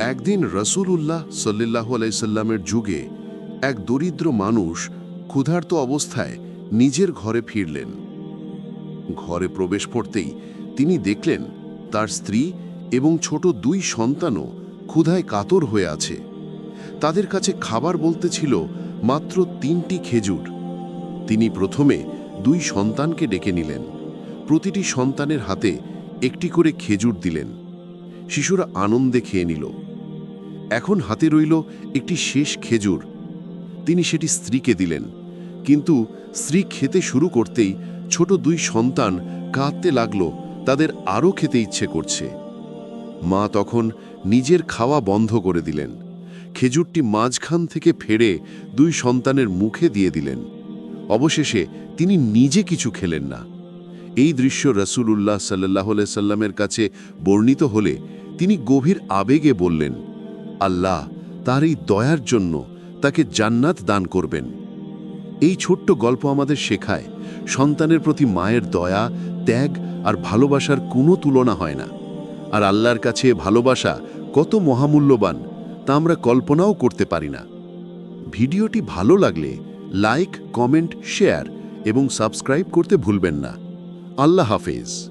একদিন রসুল উল্লাহ সাল্লাহ আলাইসাল্লামের যুগে এক দরিদ্র মানুষ ক্ষুধার্ত অবস্থায় নিজের ঘরে ফিরলেন। ঘরে প্রবেশ করতেই তিনি দেখলেন তার স্ত্রী এবং ছোট দুই সন্তানও ক্ষুধায় কাতর হয়ে আছে। তাদের কাছে খাবার বলতে ছিল মাত্র তিনটি খেজুর। তিনি প্রথমে দুই সন্তানকে ডেকে নিলেন। প্রতিটি সন্তানের হাতে একটি করে খেজুর দিলেন। শিশুরা আনন্দে খেয়ে নিল। এখন হাতে রইল একটি শেষ খেজুর। তিনি সেটি স্ত্রীকে দিলেন। কিন্তু স্ত্রী খেতে শুরু করতেই ছোট দুই সন্তান কাঁদতে লাগল, তাদের আরও খেতে ইচ্ছে করছে। মা তখন নিজের খাওয়া বন্ধ করে দিলেন। খেজুরটি মাঝখান থেকে ফেড়ে দুই সন্তানের মুখে দিয়ে দিলেন। অবশেষে তিনি নিজে কিছু খেলেন না। এই দৃশ্য রসুল উল্লাহ সাল্লাহ সাল্লামের কাছে বর্ণিত হলে তিনি গভীর আবেগে বললেন আল্লাহ তার এই দয়ার জন্য তাকে জান্নাত দান করবেন। এই ছোট্ট গল্প আমাদের শেখায়, সন্তানের প্রতি মায়ের দয়া, ত্যাগ আর ভালোবাসার কোনো তুলনা হয় না। আর আল্লাহর কাছে ভালোবাসা কত মহামূল্যবান, তা আমরা কল্পনাও করতে পারি না। ভিডিওটি ভালো লাগলে লাইক, কমেন্ট, শেয়ার এবং সাবস্ক্রাইব করতে ভুলবেন না। আল্লাহ হাফেজ।